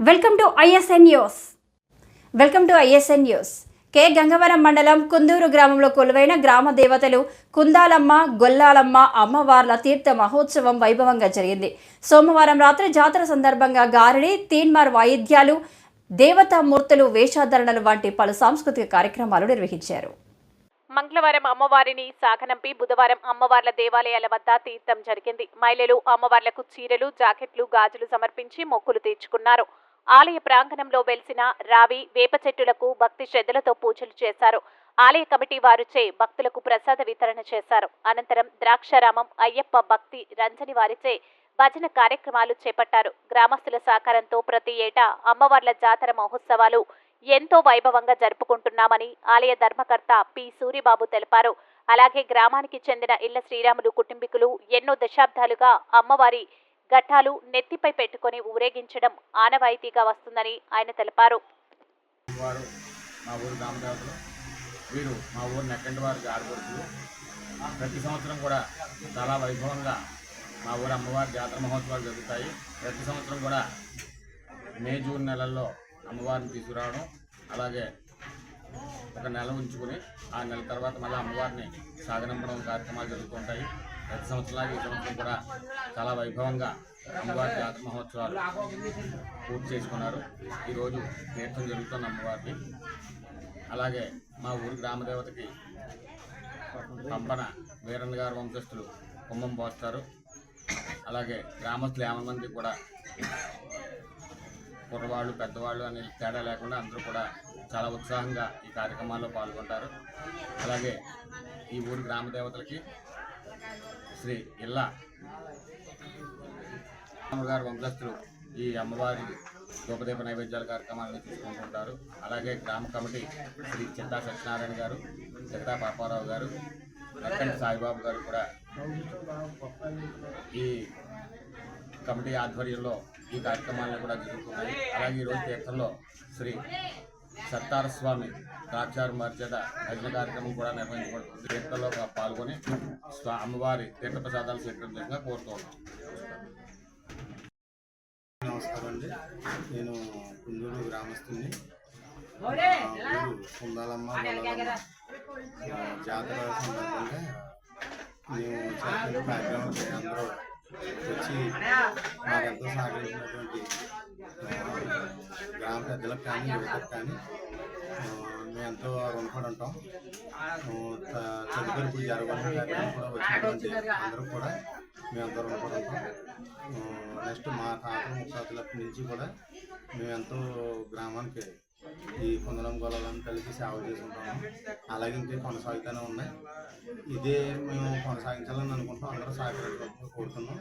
Welcome to ISN news welcome to ISN news K. Gangavaram మండలం కుందూరు గ్రామంలో కొలువైన గ్రామ దేవతలు కుందాలమ్మ గొల్లాలమ్మ అమ్మవార్ల తీర్థ మహోత్సవం వైభవంగా జరిగింది. సోమవారం రాత్రి జాతర సందర్భంగా గారడి తీన్మార్ వాయిద్యాలు దేవతామూర్తులు వేషాధరణలు వంటి పలు సాంస్కృతిక కార్యక్రమాలు నిర్వహించారు. మంగళవారం అమ్మవారిని సాగనంపి బుధవారం అమ్మవార్ల దేవాలయాల వద్ద తీర్థం జరిగింది. మహిళలు అమ్మవార్లకు చీరలు జాకెట్లు గాజులు సమర్పించి మొక్కులు తీర్చుకున్నారు. ఆలయ ప్రాంగణంలో వెలిసిన రావి వేప చెట్టులకు భక్తి శ్రద్ధలతో పూజలు చేశారు. ఆలయ కమిటీ వారిచే భక్తులకు ప్రసాద వితరణ చేశారు. అనంతరం ద్రాక్షారామం అయ్యప్ప భక్తి రంజని వారిచే భజన కార్యక్రమాలు చేపట్టారు. గ్రామస్తుల సహకారంతో ప్రతి ఏటా అమ్మవార్ల జాతర మహోత్సవాలు ఎంతో వైభవంగా జరుపుకుంటున్నామని ఆలయ ధర్మకర్త పి. సూరిబాబు తెలిపారు. అలాగే గ్రామానికి చెందిన ఇళ్ళ శ్రీరాములు కుటుంబీకులు ఎన్నో దశాబ్దాలుగా అమ్మవారి ఘట్టాలు నెత్తిపై పెట్టుకొని ఊరేగించడం ఆనవాయితీగా వస్తుందని ఆయన తెలిపారు. మా ఊరు వీరు మా ఊరు నెక్కంటి వారికి ఆడపడుతులు ప్రతి సంవత్సరం కూడా చాలా వైభవంగా మా ఊరు అమ్మవారి జాతర మహోత్సవాలు జరుగుతాయి. ప్రతి సంవత్సరం కూడా మే జూన్ నెలల్లో అమ్మవారిని తీసుకురావడం అలాగే ఒక నెల ఉంచుకుని ఆ నెల తర్వాత మళ్ళీ అమ్మవారిని సాగనంపడం కార్యక్రమాలు జరుగుతుంటాయి ప్రతి సంవత్సరంలాగా ఈ సంవత్సరం కూడా చాలా వైభవంగా అమ్మవారి జాతర మహోత్సవాలు పూర్తి చేసుకున్నారు. ఈరోజు తీర్థం జరుగుతున్న అమ్మవారిని అలాగే మా ఊరి గ్రామదేవతకి పంపన వీరన్న గారు వంశస్థులు కుంభం పోస్తారు. అలాగే గ్రామస్తులు యాభై మంది కూడా కుర్రవాళ్ళు పెద్దవాళ్ళు అనే తేడా లేకుండా అందరూ కూడా చాలా ఉత్సాహంగా ఈ కార్యక్రమాల్లో పాల్గొంటారు. అలాగే ఈ ఊరి గ్రామ దేవతలకి శ్రీ ఇల్లా గారి వంశస్థులు ఈ అమ్మవారి దూపదీప నైవేద్యాల కార్యక్రమాలను తీసుకుంటుంటారు. అలాగే గ్రామ కమిటీ శ్రీ చిత్తా సత్యనారాయణ గారు జగదా పాపారావు గారు నక్కంటి సాయిబాబు గారు కూడా ఈ కమిటీ ఆధ్వర్యంలో ఈ కార్యక్రమాలను కూడా జరుగుతున్నాయి. అలాగే ఈరోజు తీర్థంలో శ్రీ సత్తార స్వామి ద్రాక్షారు మర్యాద భజన కార్యక్రమం కూడా నిర్వహించబడుతుంది. తీర్థంలో పాల్గొని స్వా అమ్మవారి తీర్థ ప్రసాదాలు స్వీకరించగా కోరుతున్నాం నమస్కారం అండి. నేను కుందూరు గ్రామస్తుని. కుందాలమ్మ జాతర సందర్భంగా మేము చేసిన కార్యక్రమాలకి అందరూ వచ్చి మాకెంతో సహకరించినటువంటి గ్రామ పెద్దలకు కానీ యువతకు కానీ మేము ఎంతో రుణపడి ఉంటాం తదుపరి కార్యక్రమం కూడా వచ్చినటువంటి అందరూ కూడా మేము ఎంతో రుణపడి ఉంటాం నెక్స్ట్ మా తాతల ముత్తాతలప్పటి నుంచి కూడా మేము ఎంతో గ్రామానికి ఈ కుందలం గొల్లలను కలిపి సేవ చేసుకుంటాం అలాగే ఇంకే కొనసాగుతూనే ఉన్నాయి. ఇదే మేము కొనసాగించాలని అనుకుంటాం అందరూ సహకరించాలని కోరుతున్నాం.